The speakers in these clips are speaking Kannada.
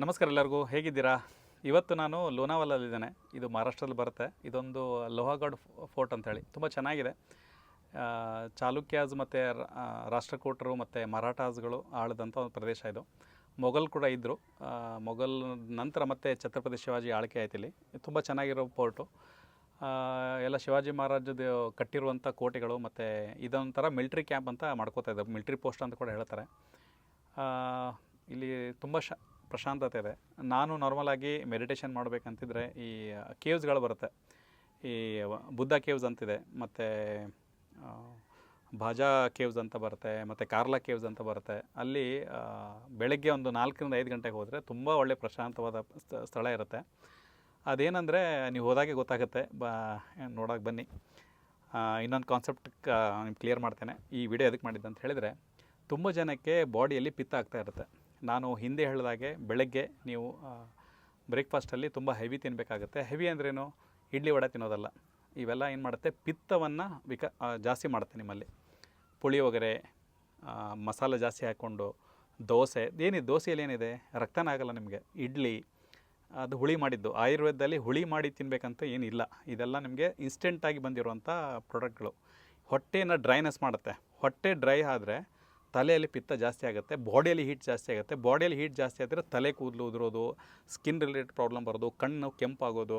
ನಮಸ್ಕಾರ ಎಲ್ಲರಿಗೂ, ಹೇಗಿದ್ದೀರಾ? ಇವತ್ತು ನಾನು ಲೋನಾವಲಲ್ಲಿದ್ದೇನೆ. ಇದು ಮಹಾರಾಷ್ಟ್ರದಲ್ಲಿ ಬರುತ್ತೆ. ಇದೊಂದು ಲೋಹಗಢ್ ಫೋರ್ಟ್ ಅಂತೇಳಿ ತುಂಬ ಚೆನ್ನಾಗಿದೆ. ಚಾಲುಕ್ಯಾಸ್ ಮತ್ತು ರಾಷ್ಟ್ರಕೂಟರು ಮತ್ತು ಮರಾಠಾಸ್ಗಳು ಆಳದಂಥ ಒಂದು ಪ್ರದೇಶ ಇದು. ಮೊಘಲ್ ಕೂಡ ಇದ್ದರು ಮೊಘಲ್ ನಂತರ ಮತ್ತೆ ಛತ್ರಪತಿ ಶಿವಾಜಿ ಆಳ್ಕೆ ಆಯ್ತು ಇಲ್ಲಿ. ತುಂಬ ಚೆನ್ನಾಗಿರೋ ಫೋರ್ಟು. ಎಲ್ಲ ಶಿವಾಜಿ ಮಹಾರಾಜದ ಕಟ್ಟಿರುವಂಥ ಕೋಟೆಗಳು ಮತ್ತು ಇದೊಂಥರ ಮಿಲ್ಟ್ರಿ ಕ್ಯಾಂಪ್ ಅಂತ ಮಾಡ್ಕೋತಾ ಇದ್ದಾರೆ. ಮಿಲ್ಟ್ರಿ ಪೋಸ್ಟ್ ಅಂತ ಕೂಡ ಹೇಳ್ತಾರೆ. ಇಲ್ಲಿ ತುಂಬ ಶ ಪ್ರಶಾಂತತೆ ಇದೆ. ನಾನು ನಾರ್ಮಲಾಗಿ ಮೆಡಿಟೇಷನ್ ಮಾಡಬೇಕಂತಿದ್ರೆ ಈ ಕೇವ್ಸ್ಗಳು ಬರುತ್ತೆ. ಈ ಬುದ್ಧ ಕೇವ್ಸ್ ಅಂತಿದೆ. ಮತ್ತು ಭಾಜಾ ಕೇವ್ಸ್ ಅಂತ ಬರುತ್ತೆ, ಮತ್ತು ಕಾರ್ಲಾ ಕೇವ್ಸ್ ಅಂತ ಬರುತ್ತೆ. ಅಲ್ಲಿ ಬೆಳಗ್ಗೆ ಒಂದು ನಾಲ್ಕರಿಂದ ಐದು ಗಂಟೆಗೆ ಹೋದರೆ ತುಂಬ ಒಳ್ಳೆ ಪ್ರಶಾಂತವಾದ ಸ್ಥ- ಸ್ಥಳ ಇರುತ್ತೆ. ಅದೇನಂದರೆ, ನೀವು ಹೋದಾಗೆ ಗೊತ್ತಾಗುತ್ತೆ. ಬಾ ನೋಡೋಕೆ ಬನ್ನಿ. ಇನ್ನೊಂದು ಕಾನ್ಸೆಪ್ಟ್ ಕ್ಲಿಯರ್ ಮಾಡ್ತೇನೆ. ಈ ವಿಡಿಯೋ ಎದಕ್ಕೆ ಅಂತ ಹೇಳಿದರೆ, ತುಂಬ ಜನಕ್ಕೆ ಬಾಡಿಯಲ್ಲಿ ಪಿತ್ತ ಆಗ್ತಾ ಇರುತ್ತೆ. ನಾನು ಹಿಂದೆ ಹೇಳಿದಾಗೆ ಬೆಳಗ್ಗೆ ನೀವು ಬ್ರೇಕ್ಫಾಸ್ಟಲ್ಲಿ ತುಂಬ ಹೆವಿ ತಿನ್ನಬೇಕಾಗುತ್ತೆ ಹೆವಿ ಅಂದ್ರೇನು ಇಡ್ಲಿ ವಡೆ ತಿನ್ನೋದಲ್ಲ. ಇವೆಲ್ಲ ಏನು ಮಾಡುತ್ತೆ? ಪಿತ್ತವನ್ನು ವಿಕ ಜಾಸ್ತಿ ಮಾಡುತ್ತೆ ನಿಮ್ಮಲ್ಲಿ. ಪುಳಿಯೋಗರೆ ಮಸಾಲೆ ಜಾಸ್ತಿ ಹಾಕ್ಕೊಂಡು, ದೋಸೆ ಏನಿದೆ ದೋಸೆಯಲ್ಲಿ ಏನಿದೆ? ರಕ್ತನ ಆಗಲ್ಲ ನಿಮಗೆ. ಇಡ್ಲಿ, ಅದು ಹುಳಿ ಮಾಡಿದ್ದು. ಆಯುರ್ವೇದದಲ್ಲಿ ಹುಳಿ ಮಾಡಿ ತಿನ್ನಬೇಕಂತ ಏನಿಲ್ಲ. ಇದೆಲ್ಲ ನಿಮಗೆ ಇನ್ಸ್ಟೆಂಟಾಗಿ ಬಂದಿರುವಂಥ ಪ್ರಾಡಕ್ಟ್ಗಳು ಹೊಟ್ಟೆನ ಡ್ರೈನೆಸ್ ಮಾಡುತ್ತೆ. ಹೊಟ್ಟೆ ಡ್ರೈ ಆದರೆ ತಲೆಯಲ್ಲಿ ಪಿತ್ತ ಜಾಸ್ತಿ ಆಗುತ್ತೆ ಬಾಡಿಯಲ್ಲಿ ಹೀಟ್ ಜಾಸ್ತಿ ಆಗುತ್ತೆ. ಬಾಡಿಯಲ್ಲಿ ಹೀಟ್ ಜಾಸ್ತಿ ಆದರೆ ತಲೆ ಕೂದಲು ಉದುರೋದು ಸ್ಕಿನ್ ರಿಲೇಟೆಡ್ ಪ್ರಾಬ್ಲಮ್ ಬರೋದು, ಕಣ್ಣು ಕೆಂಪಾಗೋದು,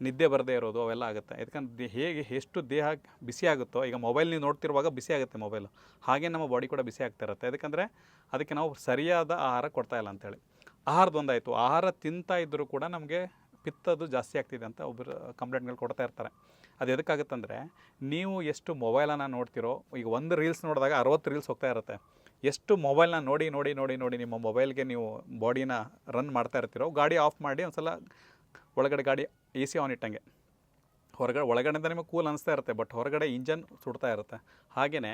ನಿದ್ದೆ ಬರದೇ ಇರೋದು, ಅವೆಲ್ಲ ಆಗುತ್ತೆ. ಯಾಕಂದ್ರೆ ಹೇಗೆ ಎಷ್ಟು ದೇಹ ಬಿಸಿ ಆಗುತ್ತೋ, ಈಗ ಮೊಬೈಲ್ ನೀವು ನೋಡ್ತಿರುವಾಗ ಬಿಸಿ ಆಗುತ್ತೆ ಮೊಬೈಲು ಹಾಗೆ ನಮ್ಮ ಬಾಡಿ ಕೂಡ ಬಿಸಿ ಆಗ್ತಾ ಇರುತ್ತೆ. ಯಾಕಂದರೆ ಅದಕ್ಕೆ ನಾವು ಸರಿಯಾದ ಆಹಾರ ಕೊಡ್ತಾ ಇಲ್ಲ ಅಂತೇಳಿ ಆಹಾರದೊಂದಾಯಿತು ಆಹಾರ ತಿಂತಾ ಇದ್ದರೂ ಕೂಡ ನಮಗೆ ಪಿತ್ತದು ಜಾಸ್ತಿ ಆಗ್ತಿದೆ ಅಂತ ಒಬ್ಬರು ಕಂಪ್ಲೇಂಟ್ಗಳು ಕೊಡ್ತಾ ಇರ್ತಾರೆ. ಅದು ಎದಕ್ಕಾಗುತ್ತಂದರೆ ನೀವು ಎಷ್ಟು ಮೊಬೈಲನ್ನು ನೋಡ್ತಿರೋ, ಈಗ ಒಂದು ರೀಲ್ಸ್ ನೋಡಿದಾಗ ಅರವತ್ತು ರೀಲ್ಸ್ ಹೋಗ್ತಾ ಇರುತ್ತೆ. ಎಷ್ಟು ಮೊಬೈಲ್ನ ನೋಡಿ ನೋಡಿ ನೋಡಿ ನೋಡಿ ನಿಮ್ಮ ಮೊಬೈಲ್ಗೆ ನೀವು ಬಾಡಿನ ರನ್ ಮಾಡ್ತಾ ಇರ್ತೀರೋ, ಗಾಡಿ ಆಫ್ ಮಾಡಿ ಒಂದು ಸಲ ಒಳಗಡೆ ಗಾಡಿ ಎ ಸಿ ಆನ್ ಇಟ್ಟಂಗೆ. ಹೊರಗಡೆ, ಒಳಗಡೆಯಿಂದ ನಿಮಗೆ ಕೂಲ್ ಅನಿಸ್ತಾ ಇರುತ್ತೆ, ಬಟ್ ಹೊರಗಡೆ ಇಂಜನ್ ಸುಡ್ತಾ ಇರುತ್ತೆ. ಹಾಗೆಯೇ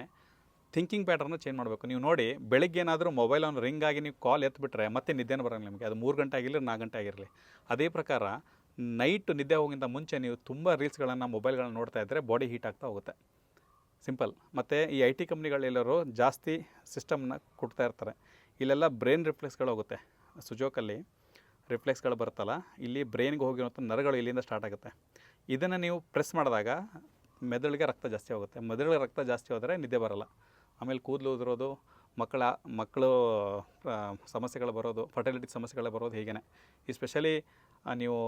ಥಿಂಕಿಂಗ್ ಪ್ಯಾಟರ್ನ ಚೇಂಜ್ ಮಾಡಬೇಕು. ನೀವು ನೋಡಿ, ಬೆಳಗ್ಗೆ ಏನಾದರೂ ಮೊಬೈಲ್ ಅವ್ನು ರಿಂಗ್ ಆಗಿ ನೀವು ಕಾಲ್ ಎತ್ಬಿಟ್ರೆ, ಮತ್ತೆ ನಿದ್ದೆನೂ ಬರೋಂಗಿಲ್ಲ ನಿಮಗೆ. ಅದು ಮೂರು ಗಂಟೆ ಆಗಿರಲಿ, ನಾಲ್ಕು ಗಂಟೆ ಆಗಿರಲಿ. ಅದೇ ಪ್ರಕಾರ ನೈಟ್ ನಿದ್ದೆ ಹೋಗಿಂತ ಮುಂಚೆ ನೀವು ತುಂಬ ರೀಲ್ಸ್ಗಳನ್ನು ಮೊಬೈಲ್ಗಳನ್ನ ನೋಡ್ತಾ ಇದ್ದರೆ ಬಾಡಿ ಹೀಟ್ ಆಗ್ತಾ ಹೋಗುತ್ತೆ. ಸಿಂಪಲ್ ಮತ್ತು ಈ ಐ ಟಿ ಕಂಪ್ನಿಗಳೆಲ್ಲರೂ ಜಾಸ್ತಿ ಸಿಸ್ಟಮ್ನ ಕೊಡ್ತಾ ಇರ್ತಾರೆ. ಇಲ್ಲೆಲ್ಲ ಬ್ರೈನ್ ರಿಫ್ಲೆಕ್ಸ್ಗಳು ಹೋಗುತ್ತೆ. ಸುಜೋಕಲ್ಲಿ ರಿಫ್ಲೆಕ್ಸ್ಗಳು ಬರುತ್ತಲ್ಲ, ಇಲ್ಲಿ ಬ್ರೈನ್ಗೆ ಹೋಗಿರುವಂಥ ನರಗಳು ಇಲ್ಲಿಂದ ಸ್ಟಾರ್ಟ್ ಆಗುತ್ತೆ. ಇದನ್ನು ನೀವು ಪ್ರೆಸ್ ಮಾಡಿದಾಗ, ಮೆದುಳಿಗೆ ರಕ್ತ ಜಾಸ್ತಿ ಆಗುತ್ತೆ ಮೆದುಳಿಗೆ ರಕ್ತ ಜಾಸ್ತಿ ಹೋದರೆ ನಿದ್ದೆ ಬರಲ್ಲ. ಆಮೇಲೆ ಕೂದಲು ಉದುರೋದು, ಮಕ್ಕಳ, ಮಕ್ಕಳು ಸಮಸ್ಯೆಗಳು ಬರೋದು ಫರ್ಟಿಲಿಟಿ ಸಮಸ್ಯೆಗಳು ಬರೋದು ಹೀಗೇ ಎಸ್ಪೆಷಲಿ ಸ್ಪೆಷಲಿ ನೀವು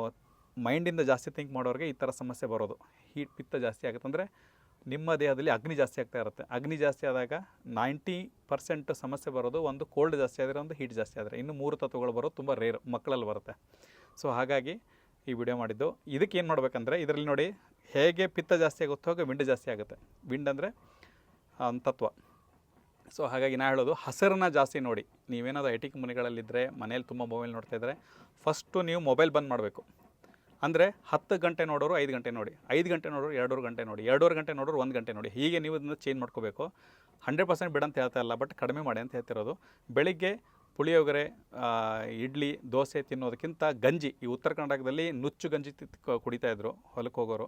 ಮೈಂಡಿಂದ ಜಾಸ್ತಿ ಥಿಂಕ್ ಮಾಡೋರಿಗೆ ಈ ಥರ ಸಮಸ್ಯೆ ಬರೋದು. ಹೀಟ್ ಪಿತ್ತ ಜಾಸ್ತಿ ಆಗುತ್ತೆ. ಅಂದರೆ ನಿಮ್ಮ ದೇಹದಲ್ಲಿ ಅಗ್ನಿ ಜಾಸ್ತಿ ಆಗ್ತಾ ಇರುತ್ತೆ. ಅಗ್ನಿ ಜಾಸ್ತಿ ಆದಾಗ ನೈಂಟಿ ಪರ್ಸೆಂಟ್ ಸಮಸ್ಯೆ ಬರೋದು ಒಂದು ಕೋಲ್ಡ್ ಜಾಸ್ತಿ ಆದರೆ ಒಂದು ಹೀಟ್ ಜಾಸ್ತಿ ಆದರೆ. ಇನ್ನು ಮೂರು ತತ್ವಗಳು ಬರೋದು ತುಂಬ ರೇರ್ ಮಕ್ಕಳಲ್ಲಿ ಬರುತ್ತೆ. ಸೊ ಹಾಗಾಗಿ ಈ ವಿಡಿಯೋ ಮಾಡಿದ್ದು. ಇದಕ್ಕೆ ಏನು ಮಾಡಬೇಕಂದ್ರೆ, ಇದರಲ್ಲಿ ನೋಡಿ ಹೇಗೆ ಪಿತ್ತ ಜಾಸ್ತಿ ಆಗುತ್ತೋ ಹಾಗೆ ವಿಂಡ್ ಜಾಸ್ತಿ ಆಗುತ್ತೆ. ವಿಂಡ್ ಅಂದರೆ ಒಂದು ತತ್ವ. ಸೊ ಹಾಗಾಗಿ ನಾ ಹೇಳೋದು ಹಸಿರನ್ನ ಜಾಸ್ತಿ ನೋಡಿ. ನೀವೇನಾದರೂ ಐ ಟಿ ಕಂಪ್ನಿಗಳಲ್ಲಿದ್ದರೆ ಮನೇಲಿ ತುಂಬ ಮೊಬೈಲ್ ನೋಡ್ತಾ ಇದ್ದರೆ ಫಸ್ಟು ನೀವು ಮೊಬೈಲ್ ಬಂದ್ ಮಾಡಬೇಕು. ಅಂದರೆ ಹತ್ತು ಗಂಟೆ ನೋಡೋರು ಐದು ಗಂಟೆ ನೋಡಿ. ಐದು ಗಂಟೆ ನೋಡೋರು ಎರಡೂವರೆ ಗಂಟೆ ನೋಡಿ. ಎರಡೂವರೆ ಗಂಟೆ ನೋಡೋರು ಒಂದು ಗಂಟೆ ನೋಡಿ. ಹೀಗೆ ನೀವು ಇದನ್ನು ಚೇಂಜ್ ಮಾಡ್ಕೋಬೇಕು. ಹಂಡ್ರೆಡ್ ಪರ್ಸೆಂಟ್ ಬಿಡಂತ ಹೇಳ್ತಾ ಇಲ್ಲ ಬಟ್ ಕಡಿಮೆ ಮಾಡಿ ಅಂತ ಹೇಳ್ತಿರೋದು. ಬೆಳಿಗ್ಗೆ ಪುಳಿಯೋಗರೆ ಇಡ್ಲಿ, ದೋಸೆ ತಿನ್ನೋದಕ್ಕಿಂತ ಗಂಜಿ. ಈ ಉತ್ತರ ಕರ್ನಾಟಕದಲ್ಲಿ ನುಚ್ಚು ಗಂಜಿ ಕುಡಿತಾ ಇದ್ರು ಹೊಲಕ್ಕೆ ಹೋಗೋರು.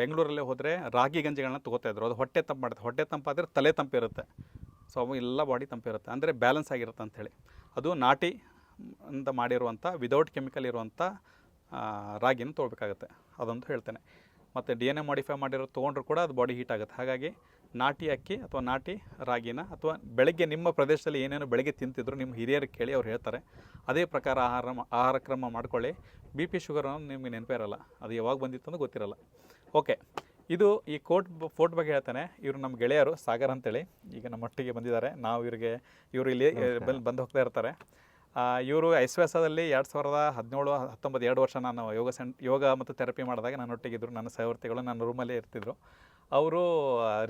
ಬೆಂಗಳೂರಲ್ಲೇ ಹೋದರೆ ರಾಗಿ ಗಂಜಿಗಳನ್ನ ತೊಗೋತಾ ಇದ್ರು. ಅದು ಹೊಟ್ಟೆ ತಂಪು ಮಾಡುತ್ತೆ. ಹೊಟ್ಟೆ ತಂಪಾದರೆ ತಲೆ ತಂಪಿರುತ್ತೆ ಸೊ ಅವು ಎಲ್ಲ ಬಾಡಿ ತಂಪಿರುತ್ತೆ ಅಂದರೆ ಬ್ಯಾಲೆನ್ಸ್ ಆಗಿರುತ್ತೆ ಅಂಥೇಳಿ ಅದು ನಾಟಿ ಅಂತ ಮಾಡಿರುವಂಥ ವಿದೌಟ್ ಕೆಮಿಕಲ್ ಇರುವಂಥ ರಾಗಿನ ತೊಗೊಳ್ಬೇಕಾಗತ್ತೆ ಅದಂತೂ ಹೇಳ್ತೇನೆ. ಮತ್ತು ಡಿ ಎನ್ ಎ ಮಾಡಿಫೈ ಮಾಡಿರೋ ತೊಗೊಂಡ್ರು ಕೂಡ ಅದು ಬಾಡಿ ಹೀಟ್ ಆಗುತ್ತೆ. ಹಾಗಾಗಿ ನಾಟಿ ಅಕ್ಕಿ ಅಥವಾ ನಾಟಿ ರಾಗಿನ ಅಥವಾ ಬೆಳಗ್ಗೆ ನಿಮ್ಮ ಪ್ರದೇಶದಲ್ಲಿ ಏನೇನು ಬೆಳಗ್ಗೆ ತಿಂತಿದ್ರು ನಿಮ್ಮ ಹಿರಿಯರು ಕೇಳಿ ಅವ್ರು ಹೇಳ್ತಾರೆ. ಅದೇ ಪ್ರಕಾರ ಆಹಾರ ಆಹಾರ ಕ್ರಮ ಮಾಡ್ಕೊಳ್ಳಿ. ಬಿ ಪಿ ಶುಗರ್ ಅನ್ನೋದು ನಿಮಗೆ ನೆನಪಿರಲ್ಲ ಅದು ಯಾವಾಗ ಬಂದಿತ್ತು ಅಂತ ಗೊತ್ತಿರಲ್ಲ. ಓಕೆ ಇದು ಈ ಕೋಟ್ ಫೋರ್ಟ್ ಬಗ್ಗೆ ಹೇಳ್ತಾನೆ. ಇವರು ನಮ್ಮ ಗೆಳೆಯರು ಸಾಗರ್ ಅಂತೇಳಿ. ಈಗ ನಮ್ಮ ಒಟ್ಟಿಗೆ ಬಂದಿದ್ದಾರೆ. ನಾವು ಇವರಿಗೆ ಇವರು ಇಲ್ಲಿ ಬಂದು ಹೋಗ್ತಾ ಇರ್ತಾರೆ. ಇವರು ಎಸ್ ದಲ್ಲಿ ಎರಡು ಸಾವಿರದ ಹದಿನೇಳು, ಹತ್ತೊಂಬತ್ತು, ಎರಡು ವರ್ಷ ನಾನು ಯೋಗ ಸೆನ್ ಯೋಗ ಮತ್ತು ಥೆರಪಿ ಮಾಡಿದಾಗ ನನ್ನೊಟ್ಟಿಗಿದ್ದರು ನನ್ನ ಸಹವರ್ತಿಗಳು, ನನ್ನ ರೂಮಲ್ಲೇ ಇರ್ತಿದ್ರು. ಅವರು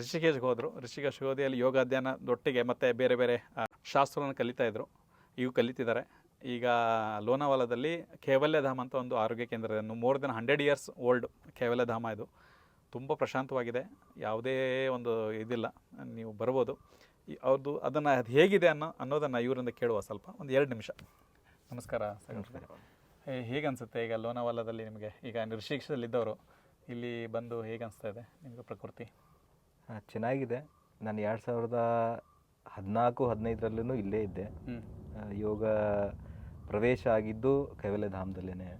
ಋಷಿಕೇಶ್ಗೆ ಹೋದರು. ಋಷಿಕೇಶ್ ಹೋದಿ ಅಲ್ಲಿ ಯೋಗ ಅಧ್ಯಯನದೊಟ್ಟಿಗೆ ಮತ್ತು ಬೇರೆ ಬೇರೆ ಶಾಸ್ತ್ರವನ್ನು ಕಲಿತಾಯಿದ್ರು ಇವು ಕಲಿತಿದ್ದಾರೆ. ಈಗ ಲೋನಾವಾಲಾದಲ್ಲಿ ಕೇವಲ್ಯಧಾಮ ಅಂತ ಒಂದು ಆರೋಗ್ಯ ಕೇಂದ್ರ ಇದೆ. More than hundred years old Kaivalyadhama ಇದು. ತುಂಬ ಪ್ರಶಾಂತವಾಗಿದೆ. ಯಾವುದೇ ಒಂದು ಇದಿಲ್ಲ. ನೀವು ಬರ್ಬೋದು. ಅವ್ರದ್ದು ಅದನ್ನು ಅದು ಹೇಗಿದೆ ಅನ್ನೋ ಅನ್ನೋದನ್ನು ಇವರಿಂದ ಕೇಳುವ ಸ್ವಲ್ಪ ಒಂದು ಎರಡು ನಿಮಿಷ. ನಮಸ್ಕಾರ ಹೇಗೆ ಅನಿಸುತ್ತೆ ಈಗ ಲೋನಾವಾಲಾದಲ್ಲಿ ನಿಮಗೆ? ಈಗ ನಿರ್ಶೀಕ್ಷದಲ್ಲಿದ್ದವರು ಇಲ್ಲಿ ಬಂದು ಹೇಗೆ ಅನಿಸ್ತಾ ಇದೆ ನಿಮಗೆ ಪ್ರಕೃತಿ? ಚೆನ್ನಾಗಿದೆ. ನಾನು ಎರಡು ಸಾವಿರದ ಹದಿನಾಲ್ಕು ಹದಿನೈದರಲ್ಲೂ ಇಲ್ಲೇ ಇದ್ದೆ. ಯೋಗ ಪ್ರವೇಶ ಆಗಿದ್ದು ಕೈವಲ್ಯಧಾಮದಲ್ಲೇ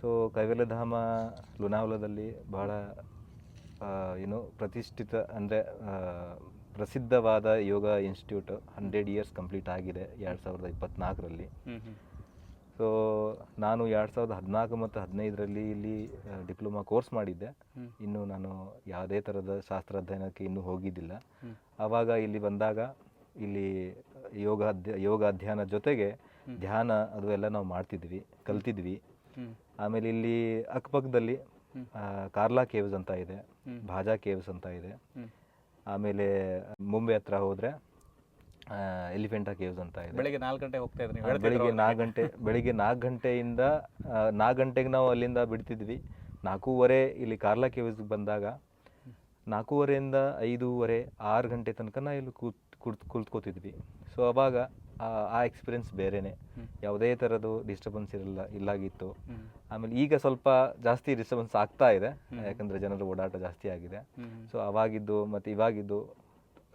ಸೊ ಕೈವಲ್ಯಧಾಮ ಲುನಾವಲದಲ್ಲಿ ಬಹಳ ಏನು ಪ್ರತಿಷ್ಠಿತ ಅಂದರೆ ಪ್ರಸಿದ್ಧವಾದ yoga institute hundred years complete ಆಗಿದೆ ಎರಡು ಸಾವಿರದ ಹ್ಮ್ ಸೊ ನಾನು ಎರಡು ಸಾವಿರದ ಹದಿನಾಲ್ಕು ಮತ್ತು ಹದಿನೈದರಲ್ಲಿ ಇಲ್ಲಿ ಡಿಪ್ಲೊಮಾ ಕೋರ್ಸ್ ಮಾಡಿದ್ದೆ. ಇನ್ನೂ ನಾನು ಯಾವುದೇ ಥರದ ಶಾಸ್ತ್ರ ಅಧ್ಯಯನಕ್ಕೆ ಇನ್ನೂ ಹೋಗಿದ್ದಿಲ್ಲ. ಆವಾಗ ಇಲ್ಲಿ ಬಂದಾಗ ಇಲ್ಲಿ ಯೋಗ ಯೋಗ ಅಧ್ಯಯನ ಜೊತೆಗೆ ಧ್ಯಾನ ಅದು ಎಲ್ಲ ನಾವು ಮಾಡ್ತಿದ್ವಿ ಕಲ್ತಿದ್ವಿ. ಆಮೇಲೆ ಇಲ್ಲಿ ಅಕ್ಕಪಕ್ಕದಲ್ಲಿ ಕಾರ್ಲಾ ಕೇವ್ಸ್ ಅಂತ ಇದೆ. ಭಾಜಾ ಕೇವ್ಸ್ ಅಂತ ಇದೆ. ಆಮೇಲೆ ಮುಂಬೈ ಹತ್ರ ಹೋದ್ರೆ ಎಲಿಫೆಂಟಾ ಕೇವ್ಸ್ ಅಂತ ಇದೆ. ಬೆಳಿಗ್ಗೆ ನಾಲ್ಕು ಗಂಟೆ ಹೋಗ್ತಾ ಇದ್ರಿ ನೀವು ಬೆಳಿಗ್ಗೆ. ನಾಲ್ಕು ಗಂಟೆ ಬೆಳಿಗ್ಗೆ ನಾಲ್ಕು ಗಂಟೆಯಿಂದ ನಾಲ್ಕು ಗಂಟೆಗೆ ನಾವು ಅಲ್ಲಿಂದ ಬಿಡ್ತಿದ್ವಿ. ನಾಲ್ಕೂವರೆ ಇಲ್ಲಿ ಕಾರ್ಲಾ ಕೇವ್ಸ್ಗೆ ಬಂದಾಗ ನಾಲ್ಕೂವರೆಯಿಂದ ಐದೂವರೆ ಆರು ಗಂಟೆ ತನಕ ನಾವು ಇಲ್ಲಿ ಕೂತ್ ಕುಳಿತು ಕುಳಿತ್ಕೋತಿದ್ವಿ. ಸೊ ಅವಾಗ ಆ- ಎಕ್ಸ್ಪೀರಿಯನ್ಸ್ ಬೇರೆನೆ. ಯಾವುದೇ ಥರದ್ದು ಡಿಸ್ಟರ್ಬೆನ್ಸ್ ಇರಲ್ಲ ಇಲ್ಲಾಗಿತ್ತು. ಆಮೇಲೆ ಈಗ ಸ್ವಲ್ಪ ಜಾಸ್ತಿ ಡಿಸ್ಟರ್ಬೆನ್ಸ್ ಆಗ್ತಾ ಇದೆ. ಯಾಕಂದರೆ ಜನರ ಓಡಾಟ ಜಾಸ್ತಿ ಆಗಿದೆ. ಸೊ ಅವಾಗಿದ್ದು ಮತ್ತು ಇವಾಗಿದ್ದು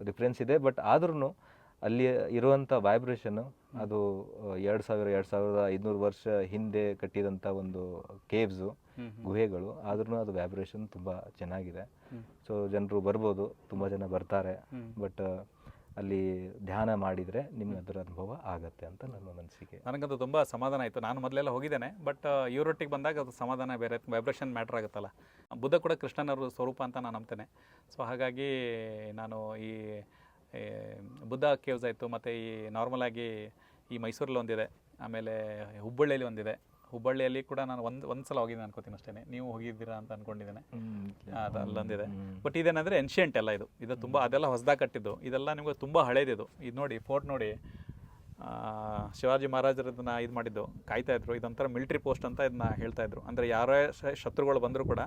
ಡಿಫ್ರೆನ್ಸ್ ಇದೆ. ಬಟ್ ಆದ್ರೂ ಅಲ್ಲಿ ಇರುವಂಥ ವೈಬ್ರೇಷನ್ ಅದು ಎರಡು ಸಾವಿರ ಎರಡು ಸಾವಿರದ ಐದುನೂರು ವರ್ಷ ಹಿಂದೆ ಕಟ್ಟಿದಂಥ ಒಂದು ಕೇವ್ಸು ಗುಹೆಗಳು. ಆದ್ರೂ ಅದು ವೈಬ್ರೇಷನ್ ತುಂಬ ಚೆನ್ನಾಗಿದೆ. ಸೊ ಜನರು ಬರ್ಬೋದು. ತುಂಬ ಜನ ಬರ್ತಾರೆ. ಬಟ್ ಅಲ್ಲಿ ಧ್ಯಾನ ಮಾಡಿದರೆ ನಿಮ್ಗೆ ಅದರ ಅನುಭವ ಆಗತ್ತೆ ಅಂತ ನನ್ನ ಅನಿಸಿಕೆ ನನಗಂತೂ ತುಂಬ ಸಮಾಧಾನ ಆಯಿತು. ನಾನು ಮೊದಲೆಲ್ಲ ಹೋಗಿದ್ದೇನೆ ಬಟ್ ಇವರೊಟ್ಟಿಗೆ ಬಂದಾಗ ಅದು ಸಮಾಧಾನ ಬೇರೆ ವೈಬ್ರೇಷನ್ ಮ್ಯಾಟ್ರ್ ಆಗುತ್ತಲ್ಲ. ಬುದ್ಧ ಕೂಡ ಕೃಷ್ಣನವರು ಸ್ವರೂಪ ಅಂತ ನಾನು ನಂಬ್ತೇನೆ. ಸೊ ಹಾಗಾಗಿ ನಾನು ಈ ಬುದ್ಧ ಕೇವ್ಸ್ ಆಯಿತು ಮತ್ತು ಈ ನಾರ್ಮಲಾಗಿ ಈ ಮೈಸೂರಲ್ಲಿ ಒಂದಿದೆ ಆಮೇಲೆ ಹುಬ್ಬಳ್ಳಿಯಲ್ಲಿ ಒಂದಿದೆ. ಹುಬ್ಬಳ್ಳಿಯಲ್ಲಿ ಕೂಡ ನಾನು ಒಂದು ಒಂದು ಸಲ ಹೋಗಿದ್ದೀನಿ ಅನ್ಕೋತೀನಿ ಅಷ್ಟೇ ನೀವು ಹೋಗಿದ್ದೀರಾ ಅಂತ ಅನ್ಕೊಂಡಿದ್ದೇನೆ. ಅದು ಅಲ್ಲೊಂದಿದೆ. ಬಟ್ ಇದೇನಂದ್ರೆ ಎನ್ಷಿಯಂಟ್ ಎಲ್ಲ ಇದು. ಇದು ತುಂಬ ಅದೆಲ್ಲ ಹೊಸದಾಗಿ ಕಟ್ಟಿದ್ದು. ಇದೆಲ್ಲ ನಿಮಗೆ ತುಂಬ ಹಳೇದಿದು ಇದು. ನೋಡಿ ಫೋರ್ಟ್ ನೋಡಿ ಶಿವಾಜಿ ಮಹಾರಾಜರದನ್ನ ಇದು ಮಾಡಿದ್ದು. ಕಾಯ್ತಾ ಇದ್ರು. ಇದೊಂಥರ ಮಿಲಿಟ್ರಿ ಪೋಸ್ಟ್ ಅಂತ ಇದನ್ನ ಹೇಳ್ತಾ ಇದ್ರು. ಅಂದರೆ ಯಾರೇ ಶತ್ರುಗಳು ಬಂದರೂ ಕೂಡ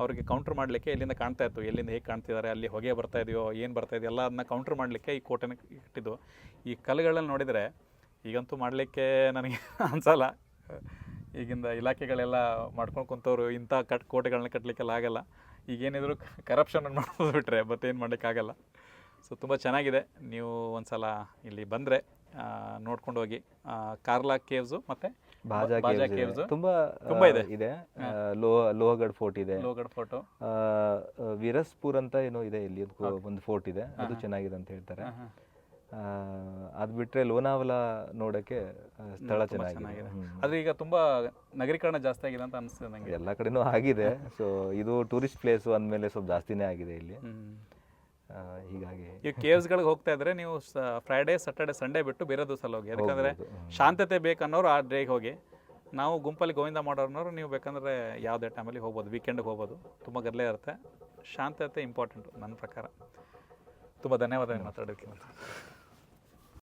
ಅವ್ರಿಗೆ ಕೌಂಟರ್ ಮಾಡಲಿಕ್ಕೆ ಇಲ್ಲಿಂದ ಕಾಣ್ತಾ ಇತ್ತು. ಎಲ್ಲಿಂದ ಹೇಗೆ ಕಾಣ್ತಿದ್ದಾರೆ ಅಲ್ಲಿ ಹೊಗೆ ಬರ್ತಾ ಇದೆಯೋ ಏನು ಬರ್ತಾ ಇದೆಯೋ ಎಲ್ಲ ಅದನ್ನ ಕೌಂಟರ್ ಮಾಡಲಿಕ್ಕೆ ಈ ಕೋಟೆನ ಇಟ್ಟಿದ್ದು ಈ ಕಲ್ಲುಗಳಲ್ಲಿ ನೋಡಿದರೆ ಈಗಂತೂ ಮಾಡಲಿಕ್ಕೆ ನನಗೆ ಅನ್ಸಲ್ಲ. ಈಗಿಂದ ಇಲಾಖೆಗಳೆಲ್ಲ ಮಾಡ್ಕೊಂಡು ಕುಂತವ್ರು ಇಂಥ ಕಟ್ ಕೋಟೆಗಳನ್ನ ಕಟ್ಟಲಿಕ್ಕೆಲ್ಲ ಆಗಲ್ಲ. ಈಗೇನಿದ್ರು ಕರಪ್ಷನ್ ಮಾಡೋದು ಬಿಟ್ಟರೆ ಮತ್ತೇನು ಮಾಡೋಕ್ಕಾಗಲ್ಲ ಸೊ ತುಂಬ ಚೆನ್ನಾಗಿದೆ. ನೀವು ಒಂದ್ಸಲ ಇಲ್ಲಿ ಬಂದರೆ ನೋಡ್ಕೊಂಡು ಹೋಗಿ. ಕಾರ್ಲಾ ಕೇವ್ಸು ಮತ್ತು ಬಾಜಾ ಕೇವ್ಸ್ ತುಂಬಾ ತುಂಬಾ ಇದೆ. ಇದೆ. ಆ, ಲೋ ಲೋಹಗಢ್ ಫೋರ್ಟ್ ಇದೆ. ಲೋಹಗಡ್ ಫೋರ್ಟ್ ವಿರಸ್ಪುರ್ ಅಂತ ಏನೋ ಇದೆ ಇಲ್ಲಿ ಒಂದು ಒಂದು ಫೋರ್ಟ್ ಇದೆ. ಅದು ಚೆನ್ನಾಗಿದೆ ಅಂತ ಹೇಳ್ತಾರೆ. ಅದ್ ಬಿಟ್ಟರೆ ಲೋನಾವಲ ನೋಡೋಕ್ಕೆ ಸ್ಥಳ ಚೆನ್ನಾಗಿದೆ. ಆದರೆ ಈಗ ತುಂಬ ನಗರೀಕರಣ ಜಾಸ್ತಿ ಆಗಿದೆ ಅಂತ ಅನಿಸ್ತದೆ ನನಗೆ ಎಲ್ಲ ಕಡೆನೂ ಆಗಿದೆ. ಸೊ ಇದು ಟೂರಿಸ್ಟ್ ಪ್ಲೇಸು ಅಂದಮೇಲೆ ಸ್ವಲ್ಪ ಜಾಸ್ತಿನೇ ಆಗಿದೆ ಇಲ್ಲಿ. ಹೀಗಾಗಿ. ಈ ಕೇವ್ಸ್ಗಳಿಗೆ ಹೋಗ್ತಾ ಇದ್ರೆ ನೀವು ಫ್ರೈಡೇ ಸ್ಯಾಟರ್ಡೆ ಸಂಡೇ ಬಿಟ್ಟು ಬೇರೆ ದಿವಸ ಹೋಗಿ. ಯಾಕಂದರೆ. ಶಾಂತತೆ ಬೇಕನ್ನೋರು ಆ ಡೇಗೆ ಹೋಗಿ. ನಾವು ಗುಂಪಲ್ಲಿ ಗೋವಿಂದ ಮಾಡೋರ್ನವ್ರು ನೀವು ಬೇಕಂದ್ರೆ ಯಾವುದೇ ಟೈಮಲ್ಲಿ ಹೋಗ್ಬೋದು ವೀಕೆಂಡ್ಗೆ ಹೋಗ್ಬೋದು. ತುಂಬ ಗದ್ದಲೆ ಇರುತ್ತೆ. ಶಾಂತತೆ ಇಂಪಾರ್ಟೆಂಟು ನನ್ನ ಪ್ರಕಾರ. ತುಂಬ ಧನ್ಯವಾದ ಮಾತಾಡೋದಕ್ಕೆ.